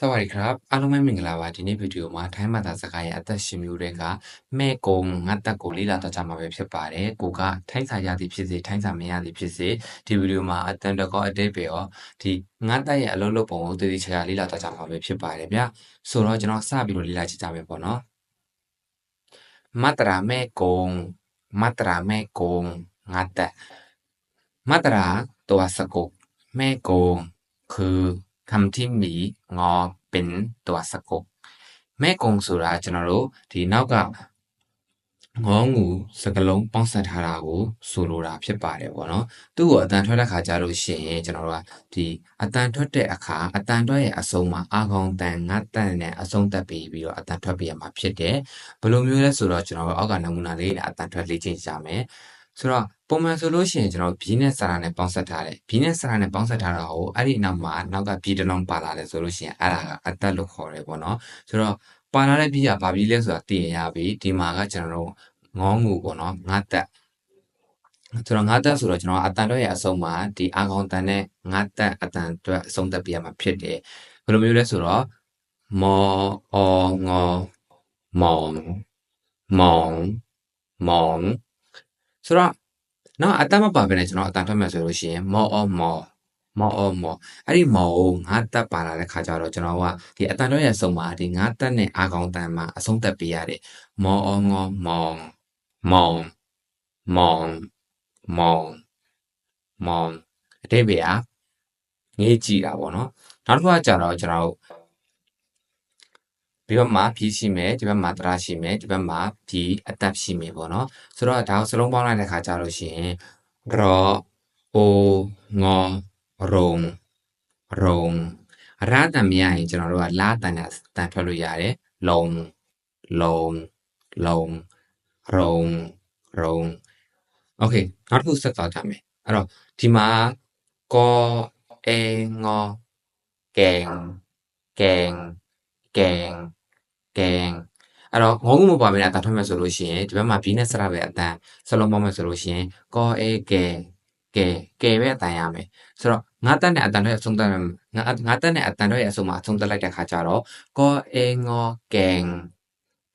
สวัสดีครับအားလုံးပဲမင်္ဂလာပါဒီနေ့ဗီဒီယိုမှာထိုင်းဘာသာစကားရဲ့အသက်ရှင်မျိုးတွေကမဲ့ကုံငတ်တက်ကိုလေ့လာတော့ကြမှာပဲဖြစ်ပါတယ်ကိုကထိုင်းစာရသည်ဖြစ်စေထိုင်းစာမရသည်ဖြစ်စေဒီဗီဒီယိုမှာအတန်တကောအတိတ်ပဲရောဒီငတ်တက်ရဲ့အလုပ်လုပ်ပုံကိုတည်တည်ချာချာလေ့လာတော့ကြမှာပဲဖြစ်ပါတယ်ဗျဆိုတော့ကျွန်တော်စပြီးတော့လေ့လာကြည့်ကြမယ်ပေါ့နော်မတရာမဲ့ကုံမတရာမဲ့ကုံငတ်တက်မတရာตัวสะกดแม่โกงคือ คำที่มีงอเป็นตัวสะกดแม่กงဆိုတာကျွန်တော်တို့ဒီနောက်ကငေါငူစကလုံးပေါင်းစပ်ထားတာကိုဆိုလိုတာဖြစ်ပါတယ်ပေါ့နော်သူ့ကိုအတန်ထွက်တဲ့ခါကြလို့ရှိရင်ကျွန်တော်တို့ကဒီအတန်ထွက်တဲ့အခါအတန်ထွက်ရဲ့အစုံမှာအာကောင်တန်ငတ်တန်နဲ့အစုံတက်ပြီးပြီးတော့အတန်ထွက်ပြရမှာဖြစ်တယ်ဘယ်လိုမျိုးလဲဆိုတော့ကျွန်တော်တို့အောက်ကနမူနာလေးနဲ့အတန်ထွက်လေ့ကျင့်ကြမယ် ဆိုတော့ပုံမှန်ဆိုလို့ရှိရင်ကျွန်တော်ဘီနဲ့ဆာရာနဲ့ပေါင်းဆက်ထားတယ်ဘီနဲ့ဆာရာနဲ့ပေါင်းဆက်ထားတာကိုအဲ့ဒီနောက်မှာနောက်ကဘီတစ်လုံးပါလာတယ်ဆိုလို့ရှိရင်အဲ့ဒါကအသက်လို့ခေါ်တယ်ပေါ့နော်ဆိုတော့ပါလာတဲ့ဘီကဘာဘီလဲဆိုတာသိရင်ရပြီဒီမှာကကျွန်တော်တို့ငေါငူပေါ့နော်ငါတက်ဆိုတော့ငါတက်ဆိုတော့ကျွန်တော်အတန်တော့ရဲ့အဆုံးမှာဒီအာကောင်တန်နဲ့ငါတက်အတန်အတွက်အဆုံးသက်ပြရမှာဖြစ်တယ်ဘယ်လိုမျိုးလဲဆိုတော့မောအောငေါမောင်မောင်မောင် ဆိုတော့နော်အတတ်မပါဘဲနဲ့ကျွန်တော်အတန်ထွက်မယ်ဆိုလို့ရှိရင်မောအောမောမောအောမောအဲ့ဒီမောကိုငါတက်ပါလာတဲ့ခါကျတော့ကျွန်တော်ကဒီအတန်ထွက်ရဲ့အဆုံးမှာဒီငါတက်နဲ့အာကောင်တန်မှာအဆုံးသက်ပေးရတယ်မောအောငေါမောင်မောင်မောင်မောင်မောင်အတိတ်ပဲอ่ะငေးကြည့်တာပေါ့နော်နောက်တစ်ခုကကြတော့ကျွန်တော်တို့ ဒီဘက်မှာ P ရှိမယ်ဒီဘက်မှာတရရှိမယ်ဒီဘက်မှာ P အတက်ရှိမယ်ပေါ့နော်ဆိုတော့ဒါကိုစလုံးပေါင်းလိုက်တဲ့ခါကျလို့ရှိရင် ro o ngo rong rong ရတံမရရင်ကျွန်တော်တို့ကလာတန်ကတန်ထွက်လို့ရတယ်လုံလုံလုံရုံရုံ okay နောက်တစ်ခုဆက်သွားကြမယ်အဲ့တော့ဒီမှာကောအေငောကဲငကဲငကဲင ကဲအဲ့တော့ငုံမှုမပါမင်းအတန်ထွက်မယ်ဆိုလို့ရှိရင်ဒီဘက်မှာ B နဲ့စရပဲအတန်စလုံးပေါက်မယ်ဆိုလို့ရှိရင်ကောအေကဲကဲကဲပဲအတန်ရမယ်ဆိုတော့ငါတက်နဲ့အတန်ထွက်အဆုံးတက်ငါငါတက်နဲ့အတန်ထွက်အဆုံးမှာအဆုံးတက်လိုက်တဲ့ခါကျတော့ကောအေငောကင်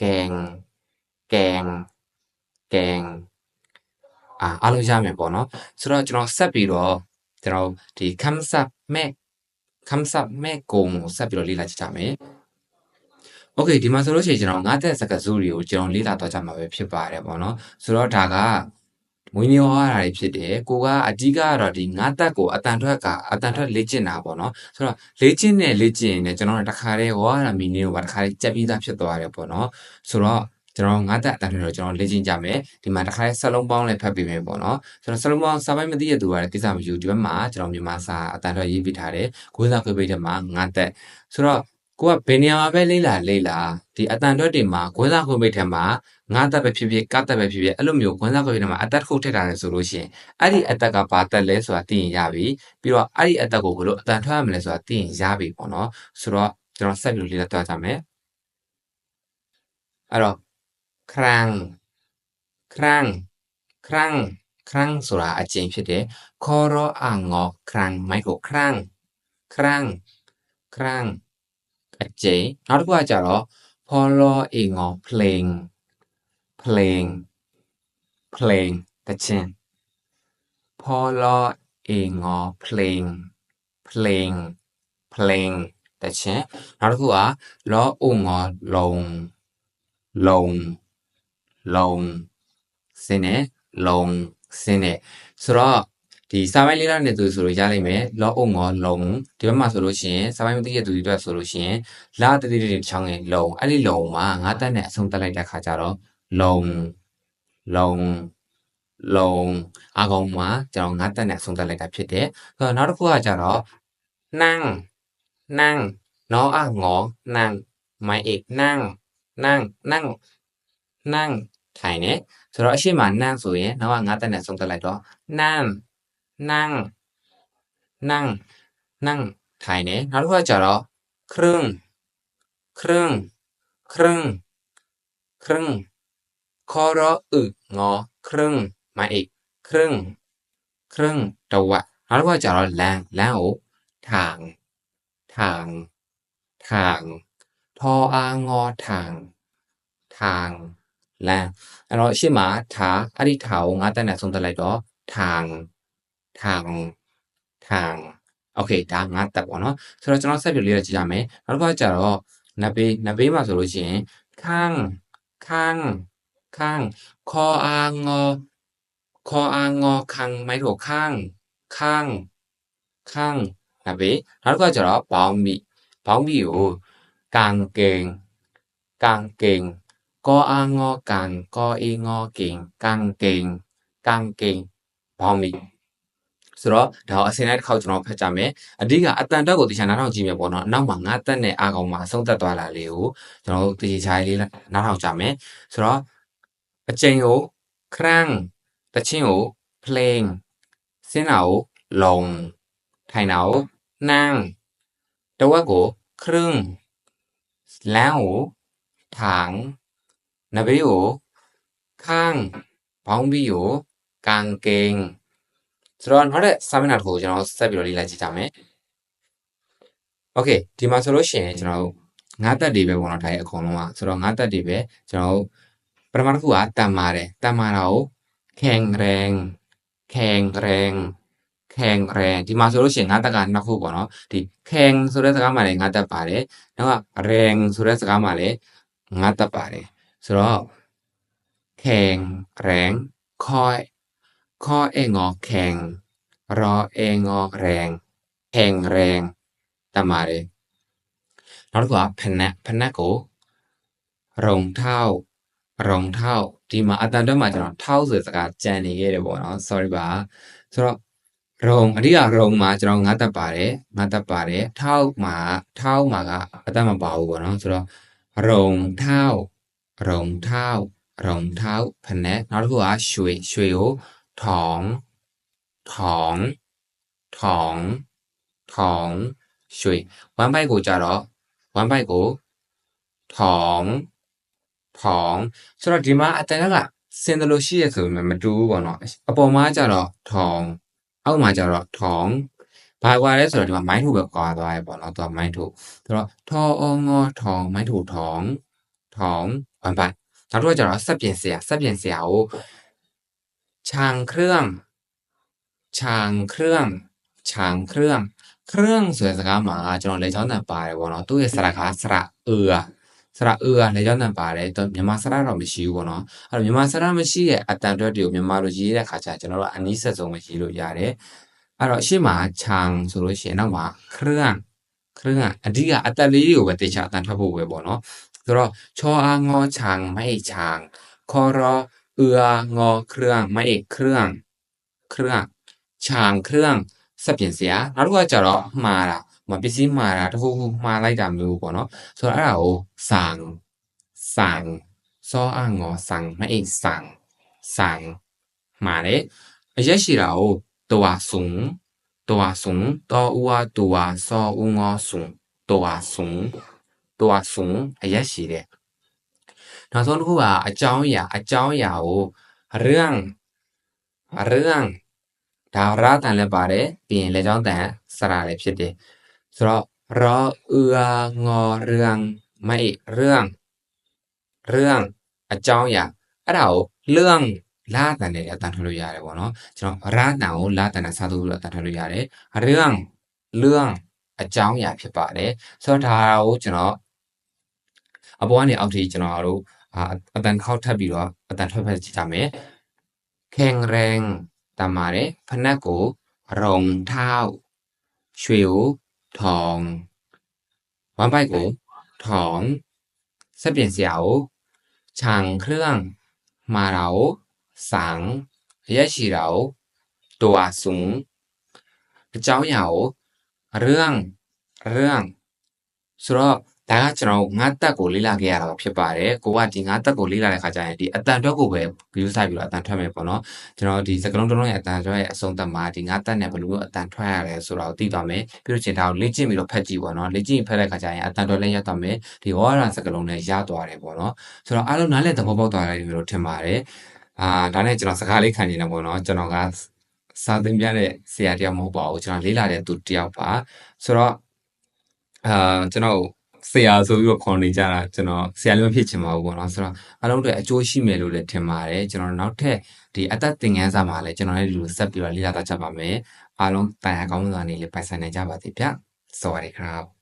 ကင်ကင်ကင်အာအလုံးရမယ်ပေါ့နော်ဆိုတော့ကျွန်တော်ဆက်ပြီးတော့ကျွန်တော်ဒီ comes up မဲ့ comes up မဲ့ကိုဆက်ပြီးတော့လေ့လာကြည့်ကြမယ် โอเคဒီမှာဆိုလို့ရှိရင်ကျွန်တော်ငါးသက်စကားစုတွေကိုကျွန်တော်လေ့လာတော့ကြမှာပဲဖြစ်ပါတယ်ပေါ့နော်ဆိုတော့ဒါကမွေးနေ့ဟောရတာတွေဖြစ်တယ်ကိုကအဓိကကတော့ဒီငါးသက်ကိုအတန်ထွက်ကအတန်ထွက်လေ့ကျင့်တာပေါ့နော်ဆိုတော့လေ့ကျင့်နဲ့လေ့ကျင့်နေကျွန်တော်တခါတည်းဟောရတာမီနင်းကိုပါတခါတည်းကြက်ပြီးသားဖြစ်သွားတယ်ပေါ့နော်ဆိုတော့ကျွန်တော်ငါးသက်အတန်ထွက်တော့ကျွန်တော်လေ့ကျင့်ကြမယ်ဒီမှာတခါတည်းဆက်လုံးပေါင်းလည်းဖတ်ပေးမယ်ပေါ့နော်ဆိုတော့ဆက်လုံးပေါင်းစာပိုင်းမသိရသူကလည်းတိကျမယူဒီဘက်မှာကျွန်တော်မြန်မာစာအတန်ထွက်ရေးပြထားတယ်ကိုယ်စားခွေးပိတ်ထဲမှာငါးသက်ဆိုတော့ ကိုကဘယ်နေရာမှာပဲလိမ့်လာလိမ့်လာဒီအတန်တွက်တွေမှာခွန်းစားခွင့်ပိတ်ထဲမှာငါတက်ပဲဖြစ်ဖြစ်ကတက်ပဲဖြစ်ဖြစ်အဲ့လိုမျိုးခွန်းစားခွင့်ပိတ်ထဲမှာအတက်ခုတ်ထက်တာလေဆိုလို့ရှိရင်အဲ့ဒီအတက်ကဘာတက်လဲဆိုတာသိရင်ရပြီပြီးတော့အဲ့ဒီအတက်ကိုဘယ်လိုအတန်ထွက်ရမလဲဆိုတာသိရင်ရပြီပေါ့နော်ဆိုတော့ကျွန်တော်ဆက်ပြီးလေ့လာသွားကြမယ်အဲ့တော့ crank crank crank crank ဆိုတာအကျင့်ဖြစ်တယ်ခေါ်ရောအငေါ crank မိုက်ကို crank crank crank เจနောက်တစ်ခုကကြတော့ follow အိမ်ငေါ playing playing playing တခြင်း follow အိမ်ငေါ playing playing playing တခြင်းနောက်တစ်ခုက law ဥငေါ long long long စင်းနဲ့ long စင်းနဲ့ဆိုတော့ ဒီစာပိုင်းလေးလာနေသူဆိုလို့ရလိမ့်မယ် log out ငေါလုံးဒီဘက်မှာဆိုလို့ရှိရင်စာပိုင်းမသိတဲ့သူတွေအတွက်ဆိုလို့ရှိရင်လာတတိတိတစ်ချောင်းရဲ့လုံးအဲ့ဒီလုံးမှာငါးတက်နဲ့အဆုံးတက်လိုက်တဲ့ခါကျတော့လုံးလုံးလုံးအကောင်မှာကျွန်တော်ငါးတက်နဲ့အဆုံးတက်လိုက်တာဖြစ်တယ်ဆိုတော့နောက်တစ်ခုကကျတော့နှန်းနှန်းနော်အငေါနှန်းမိုင်အေနှန်းနှန်းနှန်းနှန်းထိုင်နေဆိုတော့အရှိမနှန်းဆိုရင်နောက်ကငါးတက်နဲ့အဆုံးတက်လိုက်တော့နှန်း นั่ง นั่ง นั่งถ่ายเนี่ย나를화ร로ครึ่ง ครึ่ง ครึ่ง ครึ่งคอรออึงอ ครึ่ง มาอีก ครึ่ง ครึ่งตัว나를화ร로แรงแล้วทาง ทาง ทาง ทออางอทาง ทางแรงเราชื่อหมาถาอริเถางาแต่ไหนสมแต่ไรดอทาง ทางทางโอเคဒါငါးတက်ပေါ့နော်ဆိုတော့ကျွန်တော်ဆက်ပြလေးရကြည့်ရမယ်နောက်တစ်ခါကျတော့နဘေးနဘေးမှာဆိုလို့ရှိရင်ข้างข้างข้างคออางอคออางอคังไม่ถูกข้างข้างข้างနဘေးနောက်တစ်ခါကျတော့ဘောင်းမီဘောင်းမီကိုกางเกงกางเกงกออางอกังกอเองอเก่งกางเกงกางเกงဘောင်းမီ ဆိုတော့ဒါအစင်းလိုက်တစ်ခေါက်ကျွန်တော်ဖတ်ကြမယ်အဓိကအတန်တက်ကိုတခြားနားထောင်ကြည့်မယ်ပေါ့နော်နောက်မှာငါတက်နဲ့အာကောင်မှာအဆုံးသက်သွားလာလေးကိုကျွန်တော်တို့တခြားလေးနားထောင်ကြမယ်ဆိုတော့အချိန်ကိုครั้งတချင်းကို เพลงစင်းတာကိုลงထိုင်တာကိုนั่งတဝက်ကိုครึ่งလမ်းကိုถางနဘေးကိုข้างဘောင်းဘီကိုกางเกง ဆိုတော့နောက်တဲ့စာမျက်နှာတစ်ခုကိုကျွန်တော်ဆက်ပြီးတော့လေ့လာကြည့်ကြမယ်โอเคဒီမှာဆိုလို့ရှိရင်ကျွန်တော်တို့ငါးတက်တွေပဲပေါ့နော်ဒါရဲ့အကုန်လုံးကဆိုတော့ငါးတက်တွေပဲကျွန်တော်တို့ပထမတစ်ခုကတန်မာတယ်တန်မာတာကိုแข็งแรงแข็งแรงแข็งแรงဒီမှာဆိုလို့ရှိရင်ငါးတက်ကနှစ်ခုပေါ့နော်ဒီแข็งဆိုတဲ့စကားမှာလည်းငါးတက်ပါတယ်နောက်ကแรงဆိုတဲ့စကားမှာလည်းငါးတက်ပါတယ်ဆိုတော့แข็งแรงคอย คอเองอแข็งรอเองอแรงแข็งแรงတတ်ပါတယ်နောက်တစ်ခုကဖနက်ဖနက်ကိုရုံထောက်ရုံထောက်ဒီမှာအတန်တွက်မှာကျွန်တော်ထောက်ဆိုတဲ့စကားကြံနေခဲ့တယ်ပေါ့နော် sorry ပါဆိုတော့ရုံအဓိကရုံမှာကျွန်တော်ငါတက်ပါတယ်ငါတက်ပါတယ်ထောက်မှာထောက်မှာကအတတ်မပါဘူးပေါ့နော်ဆိုတော့ရုံထောက်ရုံထောက်ရုံထောက်ဖနက်နောက်တစ်ခုကရွှေရွှေကို ထောင်ထောင်ထောင်ထောင်ရွှေဝမ်းပိုက်ကိုကြတော့ဝမ်းပိုက်ကိုထောင်ထောင်ဆိုတော့ဒီမှာအတန်ကစင်တယ်လို့ရှိရဆိုပေမဲ့မတူဘူးပေါ့နော်အပေါ်မှာကြတော့ထောင်အောက်မှာကြတော့ထောင်ဘာကွာလဲဆိုတော့ဒီမှာမိုင်းထုတ်ပဲကွာသွားရဲပေါ့နော်သူကမိုင်းထုတ်ဆိုတော့ထောအောင်ငေါထောင်မိုင်းထုတ်ထောင်ထောင်ဝမ်းပိုက်နောက်တစ်ခုကကြတော့စက်ပြင်ဆရာစက်ပြင်ဆရာကို ချางเครื่องချางเครื่องချางเครื่องเครื่องဆိုတဲ့စကားမှာကျွန်တော်လေချောင်းတန်ပါတယ်ပေါ့နော်သူ့ရဲ့စရကားစရအឺอ่ะစရအឺอ่ะလေချောင်းတန်ပါတယ်တော့မြန်မာစရတော့မရှိဘူးပေါ့နော်အဲ့တော့မြန်မာစရမရှိရဲ့အတန်တွက်တွေကိုမြန်မာလိုရေးတဲ့ခါကျကျွန်တော်တို့အနီးဆက်ဆုံးပဲရေးလို့ရတယ်အဲ့တော့ရှေ့မှာချางဆိုလို့ရှိရင်နောက်မှာเครื่องเครื่องအဓိကအတက်လေးတွေကိုပဲတေချာအတန်ထွက်ဖို့ပဲပေါ့နော်ဆိုတော့ချောအာငေါချางไม่ချางคอรอ เอืองอเครื่องไม่เครื่องเครื่องချางเครื่องစက်ပြင်စရာနောက်တစ်ခုကကြတော့မှားတာမပစ္စည်းမှားတာတခုခုမှားလိုက်တာမျိုးပေါ့နော်ဆိုတော့အဲ့ဒါကိုสั่งสั่งစောအငေါสั่งไม่สั่งสั่งမှားတယ်အရက်ရှိတာကိုตัวสูงตัวสูงตัวอูอ่ะตัวซออูงอสูงตัวสูงตัวสูงအရက်ရှိတယ် နောက်ဆုံးတစ်ခုကအကြောင်းအရာအကြောင်းအရာကိုเรื่องเรื่องဒါရတန်လည်းပါတယ်ပြီးရင်လက်ချောင်းတန်စရာလည်းဖြစ်တယ်ဆိုတော့ရအူအာငေါเรื่องไม่เรื่องเรื่องအကြောင်းအရာအဲ့ဒါကိုเรื่องလာတန်နဲ့အတန်ထွက်လို့ရတယ်ပေါ့နော်ကျွန်တော်ရတန်ကိုလာတန်နဲ့စားလို့အတန်ထွက်လို့ရတယ်เรื่องเรื่องအကြောင်းအရာဖြစ်ပါတယ်ဆိုတော့ဒါကိုကျွန်တော်အပေါ်ကနေအောက်ထိကျွန်တော်တို့ အတန်ခောက်ထပ်ပြီးတော့အတန်ထွက်ဖက်ကြည့်ကြမယ်แข็งแรงတမ်းပါတယ်ဖနက်ကိုရုံထောက်ရွှေကိုထောင်ဝမ်းပိုက်ကိုထောင်စက်ပြင်စရာကိုခြံเครื่องမှာတာကိုสั่งရက်ရှိတာကိုตัวสูงအကြောင်းအရာကိုเรื่องเรื่องဆိုတော့ ဒါကကျွန်တော်ငါးတက်ကိုလေ့လာခဲ့ရတာဖြစ်ပါတယ်ကိုကဒီငါးတက်ကိုလေ့လာတဲ့ခါကျရင်ဒီအတန်အတွက်ကိုပဲ view ဆိုင်ပြီးတော့အတန်ထွက်မယ်ပေါ့နော်ကျွန်တော်ဒီစကလုံးတစ်လုံးရဲ့အတန်အတွက်ရဲ့အဆုံးသတ်မှာဒီငါးတက်နဲ့ဘယ်လိုအတန်ထွက်ရလဲဆိုတော့သိသွားမယ်ပြီးတော့ချင်းဒါကိုလေ့ကျင့်ပြီးတော့ဖတ်ကြည့်ပေါ့နော်လေ့ကျင့်ဖတ်တဲ့ခါကျရင်အတန်အတွက်လည်းရသွားမယ်ဒီဝါရစကလုံးနဲ့ရသွားတယ်ပေါ့နော်ဆိုတော့အားလုံးနားလည်သဘောပေါက်သွားတယ်လို့ထင်ပါတယ်အာဒါနဲ့ကျွန်တော်စကားလေးခံနေတယ်ပေါ့နော်ကျွန်တော်ကစာသင်ပြတဲ့ဆရာတယောက်မဟုတ်ပါဘူးကျွန်တော်လေးလာတဲ့သူတယောက်ပါဆိုတော့အာကျွန်တော် ဆရာဆိုပြီးတော့ခေါ်နေကြတာကျွန်တော်ဆရာလည်းမဖြစ်ချင်ပါဘူးပေါ့နော်ဆိုတော့အားလုံးအတွက်အကျိုးရှိမယ်လို့လည်းထင်ပါတယ်ကျွန်တော်နောက်ထပ်ဒီအသက်သင်ခန်းစာမှာလည်းကျွန်တော်လည်းဒီလိုဆက်ပြီးတော့လေ့လာတတ်ကြပါမယ်အားလုံးတာယာကောင်းစွာနေလေပိုင်ဆိုင်နိုင်ကြပါစေဗျာစวัสดีครับ